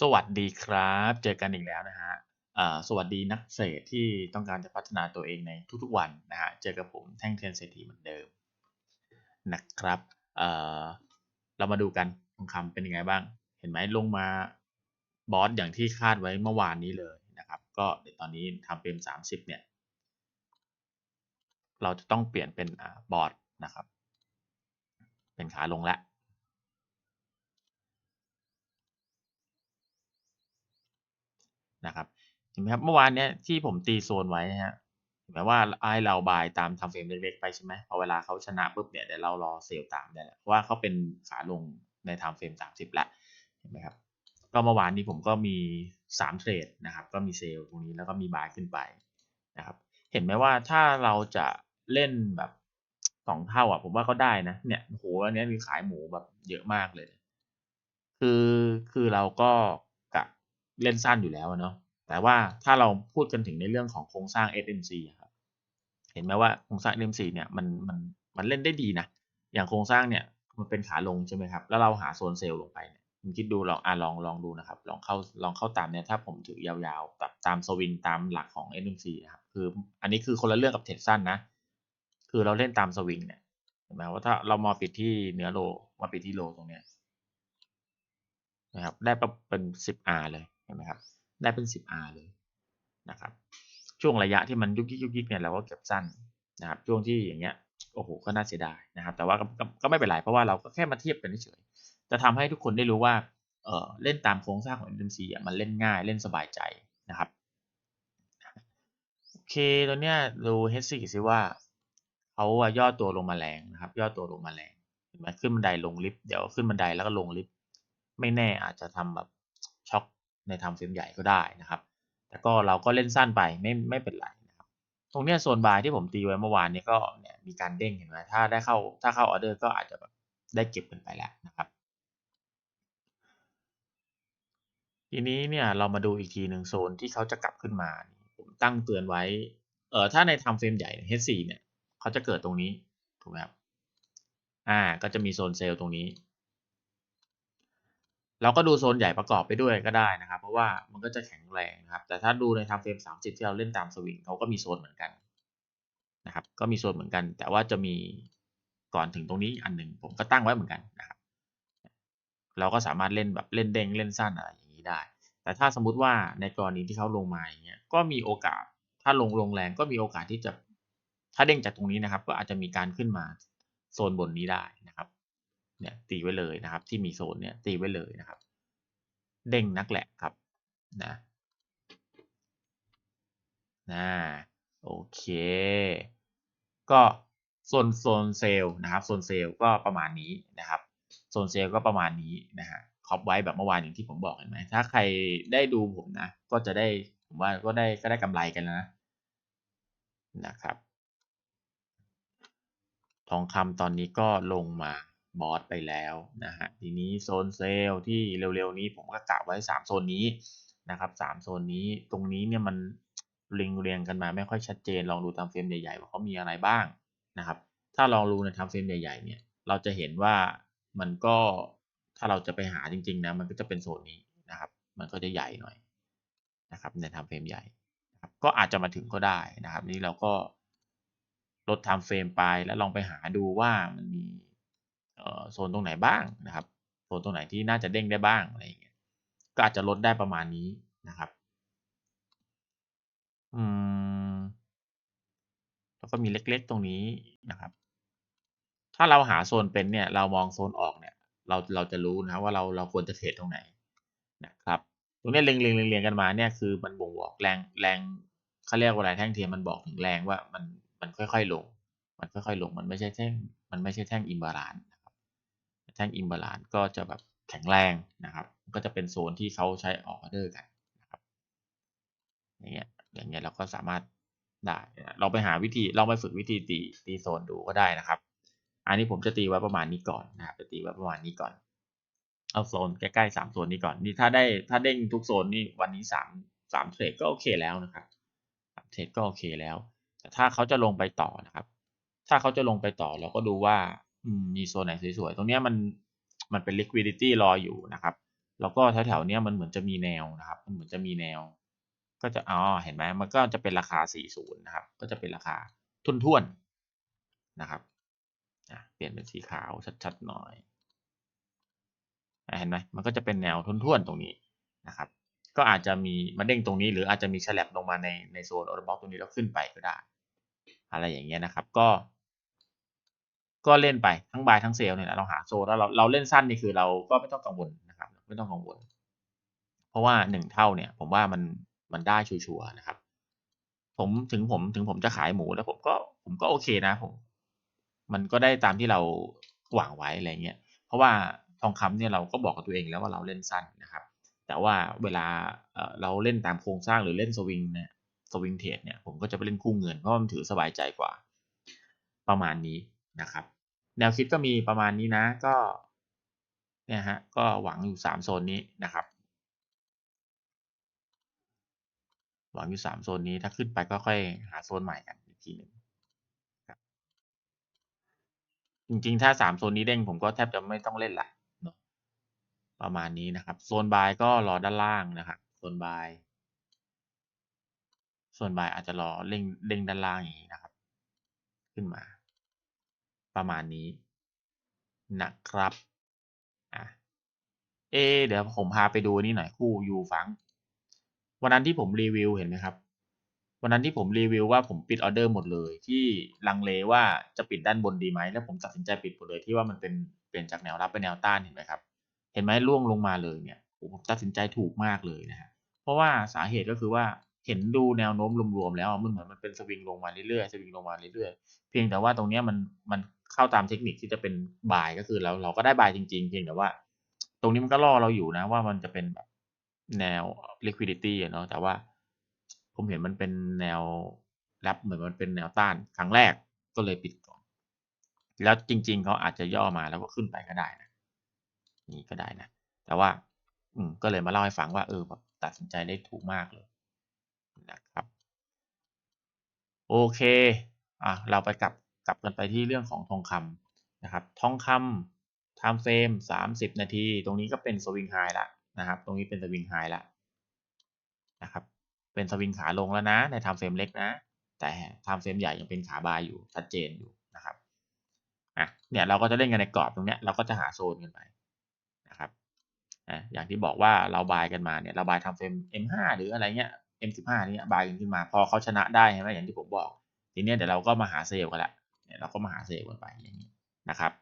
สวัสดีครับ เจอกันอีกแล้วนะฮะสวัสดีนักเทรดที่ต้องการจะพัฒนาตัวเองในทุกๆวันนะฮะ เจอกับผมแท่งเทียนเศรษฐีเหมือนเดิมนะครับเเรามาดูกันทองคำเป็นยังไงบ้าง เห็นไหมลงมาบอสอย่างที่คาดไว้เมื่อวานนี้เลยนะครับ ก็เดี๋ยวตอนนี้ทำเป็นสามสิบเนี่ย เราจะต้องเปลี่ยนเป็นอบอสนะครับ เป็นขาลงแล้ว นะครับเห็นไหมครับเมื่อวานเนี้ยที่ผมตีโซนไว้นะฮะเห็นไหมว่าไอ้เราบายตามทำเฟรมเล็กๆไปใช่ไหมพอเวลาเขาชนะปุ๊บเนี่ยเดี๋ยวเรารอเซลล์ตามได้แหละเพราะว่าเขาเป็นขาลงในทำเฟรมสามสิบละเห็นไหมครับก็เมื่อวานนี้ผมก็มีสามเทรดนะครับก็มีเซลล์ตรงนี้แล้วก็มีบายขึ้นไปนะครับเห็นไหมว่าถ้าเราจะเล่นแบบสองเท่าอะผมว่าก็ได้นะเนี่ยโหอันนี้มีขายหมูแบบเยอะมากเลย คือคือเราก็ เล่นสั้นอยู่แล้วเนาะแต่ว่าถ้าเราพูดกันถึงในเรื่องของโครงสร้าง SMC ครับเห็นไหมว่าโครงสร้าง SMC เนี่ยมันมันมันเล่นได้ดีนะอย่างโครงสร้างเนี่ยมันเป็นขาลงใช่ไหมครับแล้วเราหาโซนเซลล์ลงไปเนี่ยคุณคิดดูลองอะลองลองดูนะครับลองเข้าลองเข้าตามเนี่ยถ้าผมถือยาวๆแบบตามสวิงตามหลักของ SMC นะครับคืออันนี้คือคนละเรื่องกับเทรดสั้นนะคือเราเล่นตามสวิงเนี่ยเห็นไหมว่าถ้าเรามาปิดที่เนื้อโลมาปิดที่โลตรงเนี้ยนะครับได้เป็น 10R เลย เห็นไหมครับได้เป็น 10R เลยนะครับช่วงระยะที่มันยุกยิกยุกยิกเนี่ยเราก็เก็บสั้นนะครับช่วงที่อย่างเงี้ยโอ้โหก็น่าเสียดายนะครับ แต่ว่าก็ก็ก็ไม่เป็นไรเพราะว่าเราก็แค่มาเทียบกันเฉยๆจะทำให้ทุกคนได้รู้ว่าเออเล่นตามโครงสร้างของ MMC อะมันเล่นง่ายเล่นสบายใจนะครับโอเคตอนเนี้ยดู H4 ซิว่าเขาอะย่อตัวลงมาแรงนะครับ ย่อตัวลงมาแรงเห็นไหมขึ้นบันไดลงลิฟต์เดี๋ยวขึ้นบันไดแล้วก็ลงลิฟต์ไม่แน่อาจจะทำแบบ ในทำเฟรมใหญ่ก็ได้นะครับ แต่ก็เราก็เล่นสั้นไปไม่ไม่เป็นไรนะครับ ตรงเนี้ยโซนบายที่ผมตีไว้เมื่อวานนี้ก็เนี่ยมีการเด้งเห็นไหมถ้าได้เข้าถ้าเข้าออเดอร์ก็อาจจะแบบได้เก็บกันไปแล้วนะครับทีนี้เนี่ยเรามาดูอีกทีหนึ่งโซนที่เขาจะกลับขึ้นมาผมตั้งเตือนไว้เออถ้าในทำเฟรมใหญ่ H4 เนี่ยเขาจะเกิดตรงนี้ถูกไหมครับอ่าก็จะมีโซนเซลล์ตรงนี้ เราก็ดูโซนใหญ่ประกอบไปด้วยก็ได้นะครับ เพราะว่ามันก็จะแข็งแรงนะครับ แต่ถ้าดูในทำเฟรม 30 ที่เราเล่นตามสวิงเขาก็มีโซนเหมือนกันนะครับ ก็มีโซนเหมือนกัน แต่ว่าจะมีก่อนถึงตรงนี้อันหนึ่งผมก็ตั้งไว้เหมือนกันนะครับ เราก็สามารถเล่นแบบเล่นเด้งเล่นสั้นอะไรอย่างนี้ได้ แต่ถ้าสมมุติว่าในกรณีที่เขาลงมาอย่างเงี้ยก็มีโอกาสถ้าลงลงแรงก็มีโอกาสที่จะถ้าเด้งจากตรงนี้นะครับ ก็อาจจะมีการขึ้นมาโซนบนนี้ได้นะครับ เนี่ยตีไว้เลยนะครับ ที่มีโซนเนี่ยตีไว้เลยนะครับ เด้งนักแหละครับนะนะโอเค ก็โซนโซนเซลล์นะครับโซนเซลล์ก็ประมาณนี้นะครับโซนเซลล์ก็ประมาณนี้นะฮะครอบไว้แบบเมื่อวานอย่างที่ผมบอกเห็นไหมถ้าใครได้ดูผมนะ ก็จะได้ผมว่าก็ได้ก็ได้กำไรกันแล้วนะนะครับ ทองคำตอนนี้ก็ลงมา บอสไปแล้วนะฮะทีนี้โซนเซลล์ที่เร็วๆนี้ผมก็กะไว้ 3 โซนนี้นะครับ3โซนนี้ตรงนี้เนี่ยมันเรียงเรียงกันมาไม่ค่อยชัดเจน ลองดูตามเฟรมใหญ่ๆว่าเขามีอะไรบ้างนะครับ ถ้าลองดูในทำเฟรมใหญ่ๆเนี่ยเราจะเห็นว่ามันก็ถ้าเราจะไปหาจริงๆนะมันก็จะเป็นโซนนี้นะครับ มันก็จะใหญ่หน่อยนะครับในทำเฟรมใหญ่ก็อาจจะมาถึงก็ได้นะครับ นี้เราก็ลดทม์เฟรมไปแล้วลองไปหาดูว่ามันมี โซนตรงไหนบ้างนะครับโซนตรงไหนที่น่าจะเด้งได้บ้างอะไรอย่างเงี้ยก็อาจจะลดได้ประมาณนี้นะครับอืมแล้วก็มีเล็กๆตรงนี้นะครับ ถ้าเราหาโซนเป็นเนี่ย เรามองโซนออกเนี่ย เราเราจะรู้นะว่าเราเราควรจะเทรดตรงไหนนะครับตรงนี้เรียงเรียงเรียงกันมาเนี่ยคือมันบ่งบอกแรงแรงเขาเรียกว่าอะไรแท่งเทียมมันบอกถึงแรงว่ามันมันค่อยๆลง มันค่อยๆลงมันไม่ใช่แท่งมันไม่ใช่แท่งอิมบาลาน แท่งอิมบาลานก็จะแบบแข็งแรงนะครับ ก็จะเป็นโซนที่เขาใช้ออกออเดอร์กันนะครับอย่างเงี้ยอย่างเงี้ยเราก็สามารถได้เราไปหาวิธีลองไปฝึกวิธีตีตีโซนดูก็ได้นะครับ อันนี้ผมจะตีไว้ประมาณนี้ก่อนนะครับจะตีไว้ประมาณนี้ก่อน เอาโซนใกล้ๆสามโซนนี้ก่อนนี่ถ้าได้ถ้าเด้งทุกโซนนี่วันนี้สามสามเทรดก็โอเคแล้วนะครับเทรดก็โอเคแล้ว แต่ถ้าเขาจะลงไปต่อนะครับ ถ้าเขาจะลงไปต่อเราก็ดูว่า มีโซนไหนสวยๆ ตรงนี้มันมันเป็น liquidity รออยู่นะครับ แล้วก็แถวๆเนี้ยมันเหมือนจะมีแนวนะครับ มันเหมือนจะมีแนว ก็จะอ๋อเห็นไหมมันก็จะเป็นราคา 40 นะครับ ก็จะเป็นราคาทุ่นๆนะครับเปลี่ยนเป็นสีขาวชัดๆหน่อยเห็นไหมมันก็จะเป็นแนวทุ่นๆตรงนี้นะครับ ก็อาจจะมีมาเด้งตรงนี้หรืออาจจะมีแฉลบลงมาในในโซนออร์บ็อกตรงนี้แล้วขึ้นไปก็ได้ อะไรอย่างเงี้ยนะครับ ก็ ก็เล่นไปทั้งบายทั้งเซลเนี่ยเราหาโซนแล้วเราเราเล่นสั้นนี่คือเราก็ไม่ต้องกังวลนะครับไม่ต้องกังวล เพราะว่าหนึ่งเท่าเนี่ยผมว่ามันมันได้ชัวร์นะครับ ผมถึงผมถึงผมจะขายหมูแล้วผมก็ผมก็โอเคนะผมมันก็ได้ตามที่เราหวังไว้อะไรเงี้ยเพราะว่าทองคำเนี่ยเราก็บอกกับตัวเองแล้วว่าเราเล่นสั้นนะครับ แต่ว่าเวลาเราเล่นตามโครงสร้างหรือเล่นสวิงเนี่ยสวิงเทรดเนี่ยผมก็จะไปเล่นคู่เงินเพราะมันถือสบายใจกว่า ประมาณนี้ นะครับ แนวคิดก็มีประมาณนี้นะ ก็เนี่ยฮะก็หวังอยู่สามโซนนี้นะครับ หวังอยู่สามโซนนี้ถ้าขึ้นไปก็ค่อยหาโซนใหม่กันอีกทีหนึ่งจริงๆ ถ้าสามโซนนี้เด้งผมก็แทบจะไม่ต้องเล่นละเนาะประมาณนี้นะครับ โซนบายก็รอด้านล่างนะครับโซนบายส่วนบายอาจจะรอเร่งเด้งด้านล่างอย่างนี้นะครับ ขึ้นมา ประมาณนี้นะครับอะเอ เดี๋ยวผมพาไปดูนี่หน่อยคู่ยูฟัง วันนั้นที่ผมรีวิวเห็นไหมครับ วันนั้นที่ผมรีวิวว่าผมปิดออเดอร์หมดเลย ที่ลังเลว่าจะปิดด้านบนดีไหมแล้วผมตัดสินใจปิดหมดเลยที่ว่ามันเป็นเปลี่ยนจากแนวรับเป็นแนวต้านเห็นไหมครับ เห็นไหมล่วงลงมาเลยเนี่ยผมตัดสินใจถูกมากเลยนะฮะเพราะว่าสาเหตุก็คือว่าเห็นดูแนวโน้มรวมๆแล้วมันเหมือนมันเป็นสวิงลงมาเรื่อยๆสวิงลงมาเรื่อยๆเพียงแต่ว่าตรงเนี้ยมันมัน เข้าตามเทคนิคที่จะเป็นบายก็คือเราเราก็ได้บายจริงๆเพียงแต่ว่า ตรงนี้มันก็ล่อเราอยู่นะว่ามันจะเป็นแบบแนว liquidity เนาะแต่ว่า ผมเห็นมันเป็นแนวรับเหมือนมันเป็นแนวต้านครั้งแรกก็เลยปิดก่อน แล้วจริง ๆเขาอาจจะย่อมาแล้วก็ขึ้นไปก็ได้นะนี่ก็ได้นะ แต่ว่า อืมก็เลยมาเล่าให้ฟังว่าเออแบบตัดสินใจได้ถูกมากเลยนะครับ โอเค อะ เราไปกลับ กลับกันไปที่เรื่องของทองคำนะครับ ทองคำ time frame 30 นาที ตรงนี้ก็เป็นสวิงไฮละนะครับ ตรงนี้เป็นสวิงไฮละนะครับ เป็นสวิงขาลงแล้วนะ ใน time frame เล็กนะ แต่ time frame ใหญ่ยังเป็นขาบายอยู่ ชัดเจนอยู่นะครับ อะ เนี่ยเราก็จะเล่นกันในกรอบตรงเนี้ย เราก็จะหาโซนกันไปนะครับอะอย่างที่บอกว่าเราบายกันมาเนี่ย เราบาย time frame M5 หรืออะไรเงี้ย M15 นี่บายกันขึ้นมา พอเขาชนะได้ใช่ไหมอย่างที่ผมบอก ทีเนี้ยเดี๋ยวเราก็มาหาเซลล์กันละ เราก็มาหาเซลล์กันไปอย่างนี้นะครับ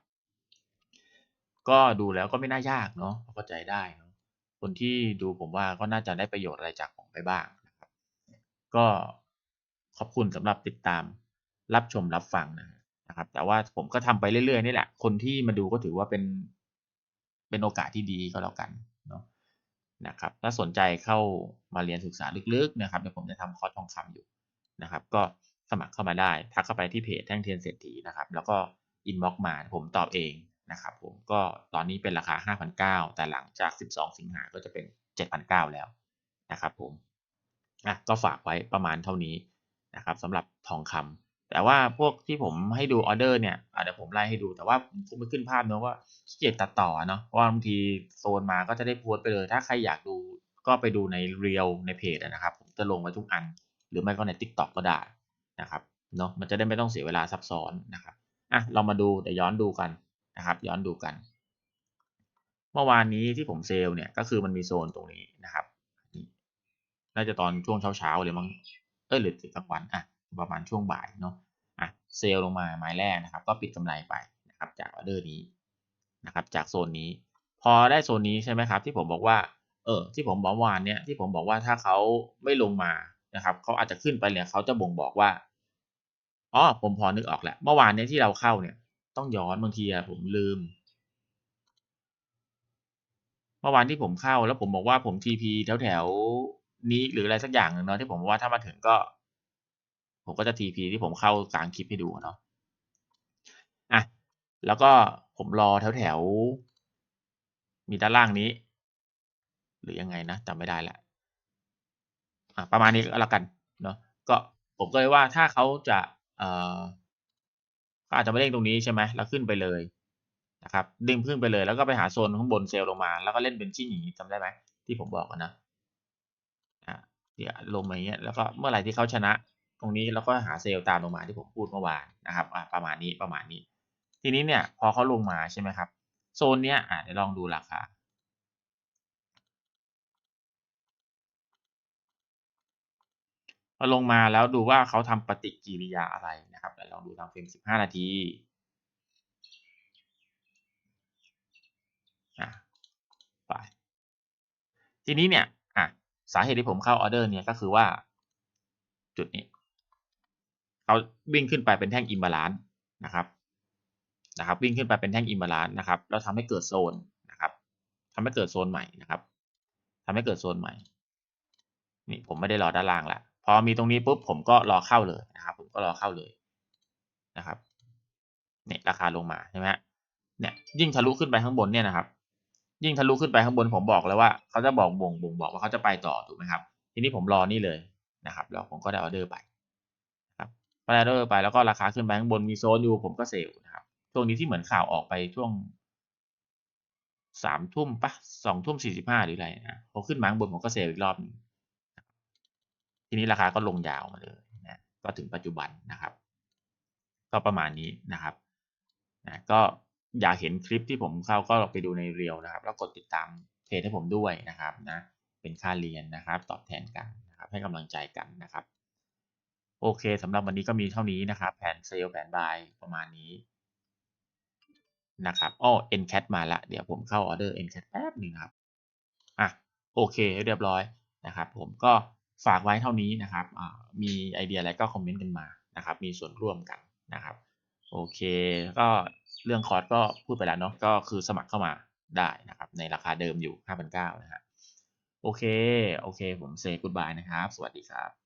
ก็ดูแล้วก็ไม่น่ายากเนาะเข้าใจได้เนาะคนที่ดูผมว่าก็น่าจะได้ประโยชน์อะไรจากผมไปบ้างนะครับ ก็ขอบคุณสำหรับติดตามรับชมรับฟังนะครับ แต่ว่าผมก็ทำไปเรื่อยๆนี่แหละ คนที่มาดูก็ถือว่าเป็นเป็นโอกาสที่ดีก็แล้วกันเนาะนะครับ ถ้าสนใจเข้ามาเรียนศึกษาลึกๆนะครับเดี๋ยวผมจะทำคอร์สทองคำอยู่นะครับ ก็ สมัครเข้ามาได้ ทักเข้าไปที่เพจแท่งเทียนเศรษฐีนะครับ แล้วก็อินบ็อกมาผมตอบเองนะครับผมก็ตอนนี้เป็นราคา 5,900 แต่หลังจาก 12 สิงหาก็จะเป็น 7,900 แล้วนะครับผมอะก็ฝากไว้ประมาณเท่านี้นะครับสำหรับทองคำแต่ว่าพวกที่ผมให้ดูออเดอร์เนี่ยเดี๋ยวผมไล่ให้ดูแต่ว่าผมไม่ขึ้นภาพเนอะว่าขี้เกียจตัดต่อเนาะเพราะว่าบางทีโซนมาก็จะได้โพสต์ไปเลย ถ้าใครอยากดูก็ไปดูในเรียลในเพจนะครับ ผมจะลงไว้ทุกอัน หรือไม่ก็ใน t ิ k t o k ก็ได้ นะครับเนาะมันจะได้ไม่ต้องเสียเวลาซับซ้อนนะครับอะเรามาดูเดี๋ยวย้อนดูกันนะครับ ย้อนดูกัน เมื่อวานนี้ที่ผมเซลเนี่ยก็คือมันมีโซนตรงนี้นะครับน่าจะตอนช่วงเช้าๆเลยมั้งเออหรือกลางวันอะประมาณช่วงบ่ายเนาะอะเซลลงมาไม้แรกนะครับ ก็ปิดกำไรไปนะครับ จากออเดอร์นี้นะครับ จากโซนนี้ พอได้โซนนี้ใช่ไหมครับ ที่ผมบอกว่าเออที่ผมบอกวานเนี่ยที่ผมบอกว่าถ้าเขาไม่ลงมา นะครับเขาอาจจะขึ้นไปเนี่ยเขาจะบ่งบอกว่าอ๋อผมพอนึกออกแหละเมื่อวานเนี้ยที่เราเข้าเนี่ย ต้องย้อนบางทีอะผมลืม เมื่อวานที่ผมเข้าแล้วผมบอกว่าผมทีพีแถวแถวๆนี้หรืออะไรสักอย่างหนึ่งเนาะที่ผมว่าถ้ามาถึงก็ ผมก็จะทีพีที่ผมเข้ากลางคลิปให้ดูเนาะอะแล้วก็ผมรอแถวแถวๆมีด้านล่างนี้ หรือยังไงนะจำไม่ได้ละ ประมาณนี้ก็แล้วกันเนาะก็ผมก็เลยว่าถ้าเขาจะเอ่อก็อาจจะไม่เล่นตรงนี้ใช่ไหมแล้วขึ้นไปเลยนะครับดึงขึ้นไปเลยแล้วก็ไปหาโซนข้างบนเซลล์ลงมา แล้วก็เล่นเป็นชิ้นอย่างนี้จำได้ไหมที่ผมบอกนะอะเดี๋ยวลงมาอย่างเงี้ยแล้วก็เมื่อไหร่ที่เขาชนะ ตรงนี้แล้วก็หาเซลล์ตามลงมาที่ผมพูดเมื่อวานนะครับอะประมาณนี้ประมาณนี้ ทีนี้เนี่ยพอเขาลงมาใช่ไหมครับโซนเนี้ยอะเดี๋ยวลองดูราคา พอลงมาแล้วดูว่าเขาทำปฏิกิริยาอะไรนะครับเดี๋ยวลองดูตามเฟรม 15 นาทีไปทีนี้เนี่ยอะสาเหตุที่ผมเข้าออเดอร์เนี่ยก็คือว่าจุดนี้เขาวิ่งขึ้นไปเป็นแท่งอิมบาลานซ์นะครับนะครับวิ่งขึ้นไปเป็นแท่งอิมบาลานซ์นะครับแล้วทำให้เกิดโซนนะครับทำให้เกิดโซนใหม่นะครับทำให้เกิดโซนใหม่นี่ผมไม่ได้รอด้านล่างละ พอมีตรงนี้ปุ๊บผมก็รอเข้าเลยนะครับ ผมก็รอเข้าเลยนะครับเนี่ยราคาลงมาใช่ไหมฮะเนี่ยยิ่งทะลุขึ้นไปข้างบนเนี่ยนะครับ ยิ่งทะลุขึ้นไปข้างบนผมบอกแล้วว่าเขาจะบอกบ่งบ่งบอกว่าเขาจะไปต่อถูกไหมครับ ทีนี้ผมรอนี่เลยนะครับแล้วผมก็ได้ออเดอร์ไปครับพอได้ออเดอร์ไปแล้วก็ราคาขึ้นไปข้างบนมีโซนอยู่ผมก็เซลล์นะครับช่วงนี้ที่เหมือนข่าวออกไปช่วงสามทุ่มปะสองทุ่มสี่สิบห้าหรืออะไรนะพอขึ้นมาข้างบนผมก็เซลล์อีกรอบหนึง ทีนี้ราคาก็ลงยาวมาเลยนะก็ถึงปัจจุบันนะครับ ก็ประมาณนี้นะครับนะก็อยากเห็นคลิปที่ผมเข้าก็ไปดูในเรียวนะครับ แล้วกดติดตามเพจให้ผมด้วยนะครับนะเป็นค่าเรียนนะครับ ตอบแทนกันนะครับ ให้กำลังใจกันนะครับ โอเคสำหรับวันนี้ก็มีเท่านี้นะครับ แผนเซลล์แผนบายประมาณนี้นะครับอ้อ NCAT มาละเดี๋ยวผมเข้าออเดอร์ NCAT แป๊บหนึ่งครับอะโอเคเรียบร้อยนะครับ ผมก็ ฝากไว้เท่านี้นะครับอ่ามีไอเดียอะไรก็คอมเมนต์กันมานะครับ มีส่วนร่วมกันนะครับ โอเค ก็เรื่องคอร์สก็พูดไปแล้วเนาะก็คือสมัครเข้ามาได้นะครับ ในราคาเดิมอยู่ 5,900นะฮะโอเค โอเค ผมเซ y กูดบายนะครับ สวัสดีครับ